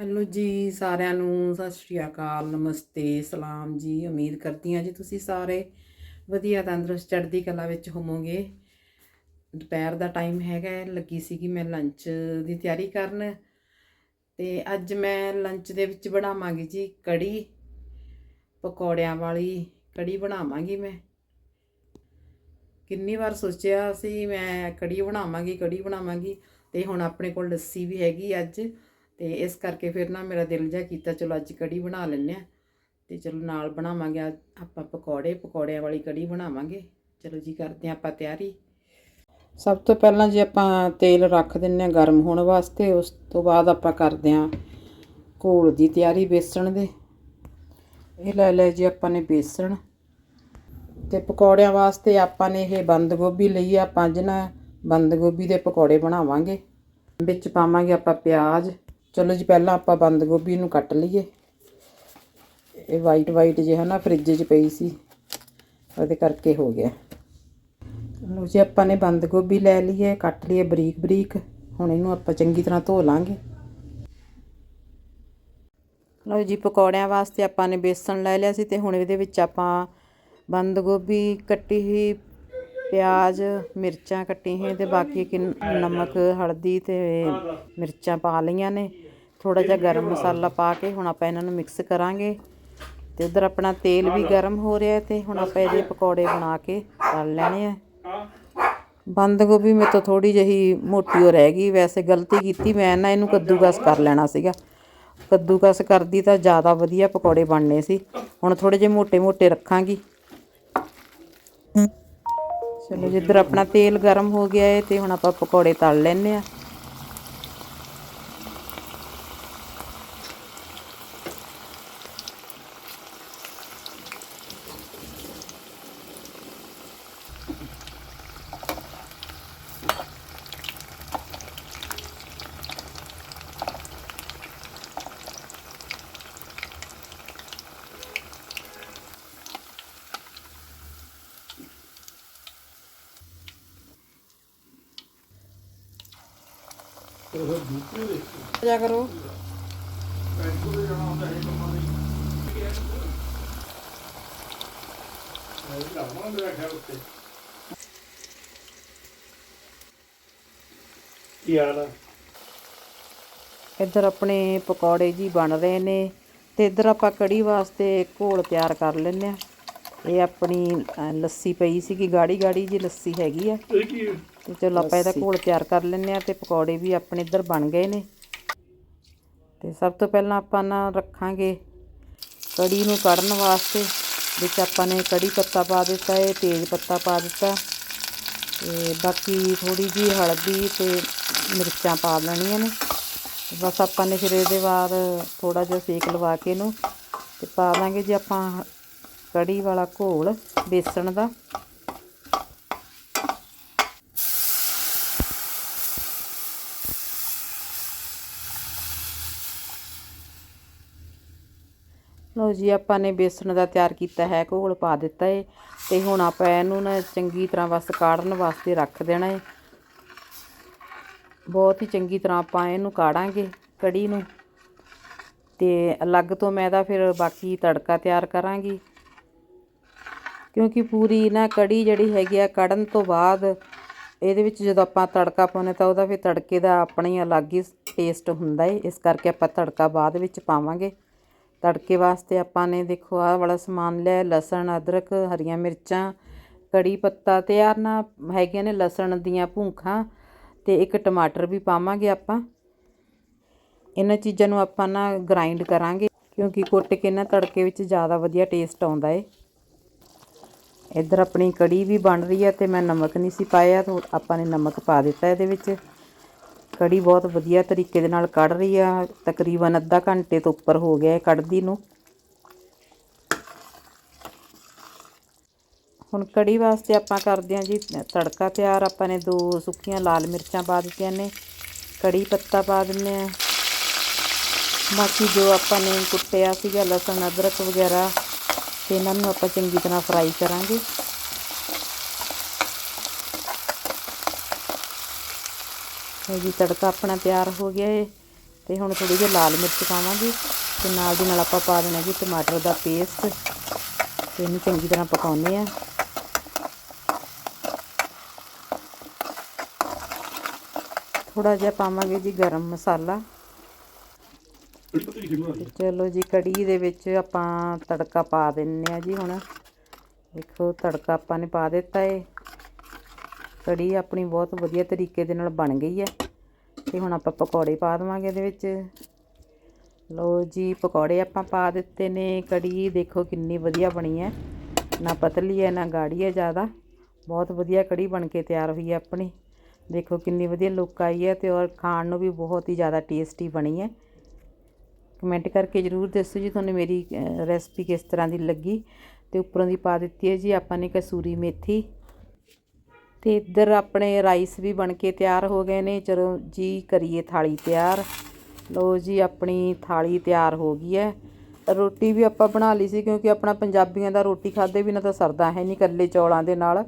Hello ਜੀ, ਸਾਰਿਆਂ ਨੂੰ ਸਤਿ ਸ਼੍ਰੀ ਅਕਾਲ, ਨਮਸਤੇ, ਸਲਾਮ ਜੀ, ਉਮੀਦ ਕਰਦੀ ਹਾਂ ਜੀ ਤੁਸੀਂ ਸਾਰੇ ਵਧੀਆ ਤੰਦਰੁਸਤ ਚੜ੍ਹਦੀ ਕਲਾ ਵਿੱਚ ਹੋਵੋਗੇ। ਦੁਪਹਿਰ ਦਾ ਟਾਈਮ ਹੈਗਾ, ਲੱਗੀ ਸੀਗੀ ਮੈਂ ਲੰਚ ਦੀ ਤਿਆਰੀ ਕਰਨ ਤੇ ਅੱਜ ਮੈਂ ਲੰਚ ਦੇ ਵਿੱਚ ਬਣਾਵਾਂਗੀ ਜੀ ਕੜੀ, ਪਕੌੜਿਆਂ ਵਾਲੀ ਕੜੀ ਬਣਾਵਾਂਗੀ ਮੈਂ। ਕਿੰਨੀ ਵਾਰ ਸੋਚਿਆ ਸੀ ਮੈਂ ਕੜੀ ਬਣਾਵਾਂਗੀ ਕੜੀ ਬਣਾਵਾਂਗੀ ਤੇ ਹੁਣ ਆਪਣੇ ਕੋਲ ਲੱਸੀ ਵੀ ਹੈਗੀ ਅੱਜ। ਤੇ ਇਸ ਕਰਕੇ ਫਿਰ ਨਾ ਮੇਰਾ ਦਿਲ ਜਿਹਾ ਕੀਤਾ, ਚਲੋ ਅੱਜ ਕੜੀ ਬਣਾ ਲੈਂਦੇ ਆ ਤੇ ਚਲੋ ਨਾਲ ਬਣਾਵਾਂਗੇ ਅੱਜ ਆਪਾਂ ਪਕੌੜੇ, ਪਕੌੜਿਆਂ ਵਾਲੀ ਕੜੀ ਬਣਾਵਾਂਗੇ। ਚਲੋ ਜੀ, ਕਰਦੇ ਆ ਆਪਾਂ ਤਿਆਰੀ। ਸਭ ਤੋਂ ਪਹਿਲਾਂ ਜੀ ਆਪਾਂ ਤੇਲ ਰੱਖ ਦਿੰਨੇ ਆ ਗਰਮ ਹੋਣ ਵਾਸਤੇ, ਉਸ ਤੋਂ ਬਾਅਦ ਆਪਾਂ ਕਰਦੇ ਆ ਘੋਲ ਦੀ ਤਿਆਰੀ ਬੇਸਣ ਦੇ। ਇਹ ਲੈ ਲੈ ਜੀ ਆਪਾਂ ਨੇ ਬੇਸਣ। ਤੇ ਪਕੌੜਿਆਂ ਵਾਸਤੇ ਆਪਾਂ ਨੇ ਇਹ ਬੰਦ ਗੋਭੀ ਲਈ ਆ ਪੰਜ ਨਾ ਬੰਦ ਗੋਭੀ ਦੇ ਪਕੌੜੇ ਬਣਾਵਾਂਗੇ। ਵਿੱਚ ਪਾਵਾਂਗੇ ਆਪਾਂ ਪਿਆਜ਼। ਚਲੋ ਜੀ, ਪਹਿਲਾਂ ਆਪਾਂ ਬੰਦ ਗੋਭੀ ਨੂੰ ਕੱਟ ਲਈਏ। ਇਹ ਵਾਈਟ ਵਾਈਟ ਜਿਹਾ ਨਾ ਫ੍ਰਿਜ 'ਚ ਪਈ ਸੀ। ਉਹਦੇ ਕਰਕੇ ਹੋ ਗਿਆ। ਲਓ ਜੀ, ਆਪਾਂ ਨੇ ਬੰਦ ਗੋਭੀ ਲੈ ਲਈ ਹੈ ਕੱਟ ਲਈ ਹੈ ਬਰੀਕ ਬਰੀਕ। ਹੁਣ ਇਹਨੂੰ ਆਪਾਂ ਚੰਗੀ ਤਰ੍ਹਾਂ ਧੋ ਲਾਂਗੇ। ਲਓ ਜੀ, ਪਕੌੜਿਆਂ ਵਾਸਤੇ ਆਪਾਂ ਨੇ ਬੇਸਣ ਲੈ ਲਿਆ ਸੀ ਤੇ ਹੁਣ ਇਹਦੇ ਵਿੱਚ ਆਪਾਂ ਬੰਦ ਗੋਭੀ ਕੱਟੀ ਹੋਈ ਪਿਆਜ਼, ਮਿਰਚਾਂ ਕੱਟੀ ਹੈ ਤੇ ਬਾਕੀ ਨਮਕ, ਹਲਦੀ ਤੇ ਮਿਰਚਾਂ ਪਾ ਲਈਆਂ ਨੇ। ਥੋੜਾ ਜਿਹਾ ਗਰਮ ਮਸਾਲਾ ਪਾ ਕੇ ਹੁਣ ਆਪਾਂ ਇਹਨਾਂ ਨੂੰ ਮਿਕਸ ਕਰਾਂਗੇ। ਤੇ ਉਧਰ ਆਪਣਾ ਤੇਲ ਵੀ ਗਰਮ ਹੋ ਰਿਹਾ ਤੇ ਹੁਣ ਆਪਾਂ ਇਹਦੇ ਪਕੌੜੇ ਬਣਾ ਕੇ ਤਲ ਲੈਣੇ ਆ। ਬੰਦ ਗੋਭੀ ਮੇ ਤੋਂ ਥੋੜੀ ਜਹੀ ਮੋਟੀ ਹੋ ਰਹਿ ਗਈ, ਵੈਸੇ ਗਲਤੀ ਕੀਤੀ ਮੈਂ ਨਾ, ਇਹਨੂੰ ਕੱਦੂਕਸ ਕਰ ਲੈਣਾ ਸੀਗਾ। ਕੱਦੂਕਸ ਕਰਦੀ ਤਾਂ ਜ਼ਿਆਦਾ ਵਧੀਆ ਪਕੌੜੇ ਬਣਨੇ ਸੀ। ਹੁਣ ਥੋੜੇ ਜਿਹੇ ਮੋٹے-ਮੋٹے ਰੱਖਾਂਗੀ। ਚਲੋ ਜਿੱਧਰ ਆਪਣਾ ਤੇਲ ਗਰਮ ਹੋ ਗਿਆ ਹੈ ਤੇ ਹੁਣ ਆਪਾਂ ਪਕੌੜੇ ਤਲ ਲੈਨੇ ਆ ਜਾ ਕਰੋ। ਕੀ ਹਾਲ ਆ? ਇੱਧਰ ਆਪਣੇ ਪਕੌੜੇ ਜੀ ਬਣ ਰਹੇ ਨੇ ਤੇ ਇੱਧਰ ਆਪਾਂ ਕੜੀ ਵਾਸਤੇ ਘੋਲ ਤਿਆਰ ਕਰ ਲੈਨੇ ਆ ਇਹ ਆਪਣੀ ਅ, ਲੱਸੀ ਪਈ ਸੀਗੀ ਗਾੜੀ ਗਾੜੀ ਜੀ ਲੱਸੀ ਹੈਗੀ ਆ। ਇਹ ਕੀ? ਤੇ ਚਲੋ ਆਪਾਂ ਇਹਦਾ ਘੋਲ ਤਿਆਰ ਕਰ ਲੈਨੇ ਆ ਤੇ ਪਕੌੜੇ ਵੀ ਆਪਣੇ ਇੱਧਰ ਬਣ ਗਏ ਨੇ। ਤੇ ਸਭ ਤੋਂ ਪਹਿਲਾਂ ਆਪਾਂ ਨਾ ਰੱਖਾਂਗੇ ਕੜੀ ਨੂੰ ਕੱਢਣ ਵਾਸਤੇ ਵਿੱਚ ਆਪਾਂ ਨੇ ਕੜੀ ਪੱਤਾ ਪਾ ਦਿੱਤਾ ਹੈ ਤੇਜ਼ ਪੱਤਾ ਪਾ ਦਿੱਤਾ। ਤੇ ਬਾਕੀ ਥੋੜੀ ਜੀ ਹਲਦੀ ਤੇ ਮਿਰਚਾਂ ਪਾ ਲੈਣੀਆਂ ਨੇ। ਬਸ ਆਪਾਂ ਨੇ ਫਿਰ ਇਹਦੇ ਬਾਅਦ ਥੋੜਾ ਜਿਹਾ ਸੇਕ ਲਵਾ ਕੇ ਇਹਨੂੰ ਤੇ ਪਾ ਦਾਂਗੇ ਜੀ ਆਪਾਂ ਕੜੀ ਵਾਲਾ ਘੋਲ ਬੇਸਣ ਦਾ। ਲਓ ਜੀ, ਆਪਾਂ ਨੇ ਬੇਸਣ ਦਾ ਤਿਆਰ ਕੀਤਾ ਹੈ, ਘੋਲ ਪਾ ਦਿੱਤਾ ਏ। ਤੇ ਹੁਣ ਆਪਾਂ ਇਹਨੂੰ ਨਾ ਚੰਗੀ ਤਰ੍ਹਾਂ ਬਸ ਕਾੜਨ ਵਾਸਤੇ ਰੱਖ ਦੇਣਾ ਏ। ਬਹੁਤ ਹੀ ਚੰਗੀ ਤਰ੍ਹਾਂ ਆਪਾਂ ਇਹਨੂੰ ਕਾੜਾਂਗੇ ਕੜੀ ਨੂੰ। ਤੇ ਅਲੱਗ ਤੋਂ ਮੈਂ ਤਾਂ ਫਿਰ ਬਾਕੀ ਤੜਕਾ ਤਿਆਰ ਕਰਾਂਗੀ। ਕਿਉਂਕਿ ਪੂਰੀ ਨਾ ਕੜੀ ਜਿਹੜੀ ਹੈਗੀ ਆ, ਕੜਨ ਤੋਂ ਬਾਅਦ ਇਹਦੇ ਵਿੱਚ ਜਦੋਂ ਆਪਾਂ ਤੜਕਾ ਪਾਉਂਦੇ ਤਾਂ ਉਹਦਾ ਫਿਰ ਤੜਕੇ ਦਾ ਆਪਣਾ ਹੀ ਅਲੱਗ ਹੀ ਟੇਸਟ ਹੁੰਦਾ ਏ। ਇਸ ਕਰਕੇ ਆਪਾਂ ਤੜਕਾ ਬਾਅਦ ਵਿੱਚ ਪਾਵਾਂਗੇ। ਤੜਕੇ ਵਾਸਤੇ ਆਪਾਂ ਨੇ ਦੇਖੋ ਆਹ ਵਾਲਾ ਸਮਾਨ ਲਿਆ, ਲਸਣ, ਅਦਰਕ, ਹਰੀਆਂ ਮਿਰਚਾਂ, ਕੜੀ ਪੱਤਾ ਤੇ ਆਹ ਨਾ ਹੈਗੀਆਂ ਨੇ ਲਸਣ ਦੀਆਂ ਭੂੰਖਾਂ ਤੇ ਇੱਕ ਟਮਾਟਰ ਵੀ ਪਾਵਾਂਗੇ ਆਪਾਂ। ਇਹਨਾਂ ਚੀਜ਼ਾਂ ਨੂੰ ਆਪਾਂ ਨਾ ਗ੍ਰਾਈਂਡ ਕਰਾਂਗੇ ਕਿਉਂਕਿ ਕੁੱਟ ਕੇ ਨਾ ਤੜਕੇ ਵਿੱਚ ਜ਼ਿਆਦਾ ਵਧੀਆ ਟੇਸਟ ਆਉਂਦਾ ਏ। ਇੱਧਰ ਆਪਣੀ ਕੜੀ ਵੀ ਬਣ ਰਹੀ ਹੈ ਤੇ ਮੈਂ ਨਮਕ ਨਹੀਂ ਸੀ ਪਾਇਆ, ਤਾਂ ਆਪਾਂ ਨੇ ਨਮਕ ਪਾ ਦਿੱਤਾ ਇਹਦੇ ਵਿੱਚ। ਕੜੀ ਬਹੁਤ ਵਧੀਆ ਤਰੀਕੇ ਦੇ ਨਾਲ ਕੱਢ ਰਹੀ ਆ। ਤਕਰੀਬਨ ਅੱਧਾ ਘੰਟੇ ਤੋਂ ਉੱਪਰ ਹੋ ਗਿਆ ਹੈ ਕੱਢਦੀ ਨੂੰ। ਹੁਣ ਕੜੀ ਵਾਸਤੇ ਆਪਾਂ ਕਰਦੇ ਹਾਂ ਜੀ ਤੜਕਾ ਤਿਆਰ। ਆਪਾਂ ਨੇ ਦੋ ਸੁੱਕੀਆਂ ਲਾਲ ਮਿਰਚਾਂ ਪਾ ਦਿੱਤੀਆਂ ਨੇ, ਕੜੀ ਪੱਤਾ ਪਾ ਦਿੰਨੇ ਆ ਬਾਕੀ ਜੋ ਆਪਾਂ ਨੇ ਕੁੱਟਿਆ ਸੀਗਾ ਲਸਣ, ਅਦਰਕ ਵਗੈਰਾ, ਤੇ ਇਹਨਾਂ ਨੂੰ ਆਪਾਂ ਚੰਗੀ ਤਰ੍ਹਾਂ ਫਰਾਈ ਕਰਾਂਗੇ। ਲਓ ਜੀ, ਤੜਕਾ ਆਪਣਾ ਤਿਆਰ ਹੋ ਗਿਆ ਏ। ਤੇ ਹੁਣ ਥੋੜੀ ਜਿਹੀ ਲਾਲ ਮਿਰਚ ਪਾਵਾਂਗੇ ਤੇ ਨਾਲ ਦੀ ਨਾਲ ਆਪਾਂ ਪਾ ਦੇਣਾ ਜੀ ਟਮਾਟਰ ਦਾ ਪੇਸਟ। ਤੇ ਇਹਨੂੰ ਚੰਗੀ ਤਰ੍ਹਾਂ ਪਕਾਉਂਦੇ ਆ ਥੋੜਾ ਜਿਹਾ ਪਾਵਾਂਗੇ ਜੀ ਗਰਮ ਮਸਾਲਾ। ਚਲੋ ਜੀ, ਕੜੀ ਦੇ ਵਿੱਚ ਆਪਾਂ ਤੜਕਾ ਪਾ ਦਿੰਨੇ ਆ ਜੀ ਹੁਣ। ਦੇਖੋ, ਤੜਕਾ ਆਪਾਂ ਨੇ ਪਾ ਦਿੱਤਾ ਏ। ਕੜੀ ਆਪਣੀ ਬਹੁਤ ਵਧੀਆ ਤਰੀਕੇ ਦੇ ਨਾਲ ਬਣ ਗਈ ਹੈ। ਤੇ ਹੁਣ ਆਪਾਂ ਪਕੌੜੇ ਪਾ ਦੇਵਾਂਗੇ ਇਹਦੇ ਵਿੱਚ। ਲਓ ਜੀ, ਪਕੌੜੇ ਆਪਾਂ ਪਾ ਦਿੱਤੇ ਨੇ। ਕੜੀ ਦੇਖੋ ਕਿੰਨੀ ਵਧੀਆ ਬਣੀ ਹੈ। ਨਾ ਪਤਲੀ ਹੈ, ਨਾ ਗਾੜੀ ਹੈ ਜ਼ਿਆਦਾ। ਬਹੁਤ ਵਧੀਆ ਕੜੀ ਬਣ ਕੇ ਤਿਆਰ ਹੋਈ ਹੈ ਆਪਣੀ। ਦੇਖੋ ਕਿੰਨੀ ਵਧੀਆ ਲੁੱਕ ਆਈ ਹੈ ਤੇ ਔਰ ਖਾਣ ਨੂੰ ਵੀ ਬਹੁਤ ਹੀ ਜ਼ਿਆਦਾ ਟੇਸਟੀ ਬਣੀ ਹੈ। ਕਮੈਂਟ ਕਰਕੇ ਜਰੂਰ ਦੱਸੋ ਜੀ ਤੁਹਾਨੂੰ ਮੇਰੀ ਰੈਸਪੀ ਕਿਸ ਤਰ੍ਹਾਂ ਦੀ ਲੱਗੀ। ਤੇ ਉੱਪਰੋਂ ਦੀ ਪਾ ਦਿੱਤੀ ਹੈ ਜੀ ਆਪਾਂ ਨੇ ਕਸੂਰੀ ਮੇਥੀ। ਅਤੇ ਇੱਧਰ ਆਪਣੇ ਰਾਈਸ ਵੀ ਬਣ ਕੇ ਤਿਆਰ ਹੋ ਗਏ ਨੇ। ਚਲੋ ਜੀ, ਕਰੀਏ ਥਾਲੀ ਤਿਆਰ। ਲਓ ਜੀ, ਆਪਣੀ ਥਾਲੀ ਤਿਆਰ ਹੋ ਗਈ ਹੈ। ਰੋਟੀ ਵੀ ਆਪਾਂ ਬਣਾ ਲਈ ਸੀ ਕਿਉਂਕਿ ਆਪਣਾ ਪੰਜਾਬੀਆਂ ਦਾ ਰੋਟੀ ਖਾਦੇ ਬਿਨਾਂ ਤਾਂ ਸਰਦਾ ਹੈ ਨਹੀਂ ਇਕੱਲੇ ਚੌਲਾਂ ਦੇ ਨਾਲ।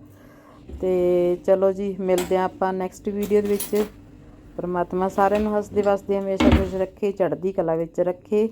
ਤੇ ਚਲੋ ਜੀ, ਮਿਲਦੇ ਹਾਂ ਆਪਾਂ ਨੈਕਸਟ ਵੀਡੀਓ ਦੇ ਵਿੱਚ। ਪਰਮਾਤਮਾ ਸਾਰਿਆਂ ਨੂੰ ਹੱਸਦੇ ਵਸਦੇ ਹਮੇਸ਼ਾ ਖੁਸ਼ ਰੱਖੇ, ਚੜ੍ਹਦੀ ਕਲਾ ਵਿੱਚ ਰੱਖੇ।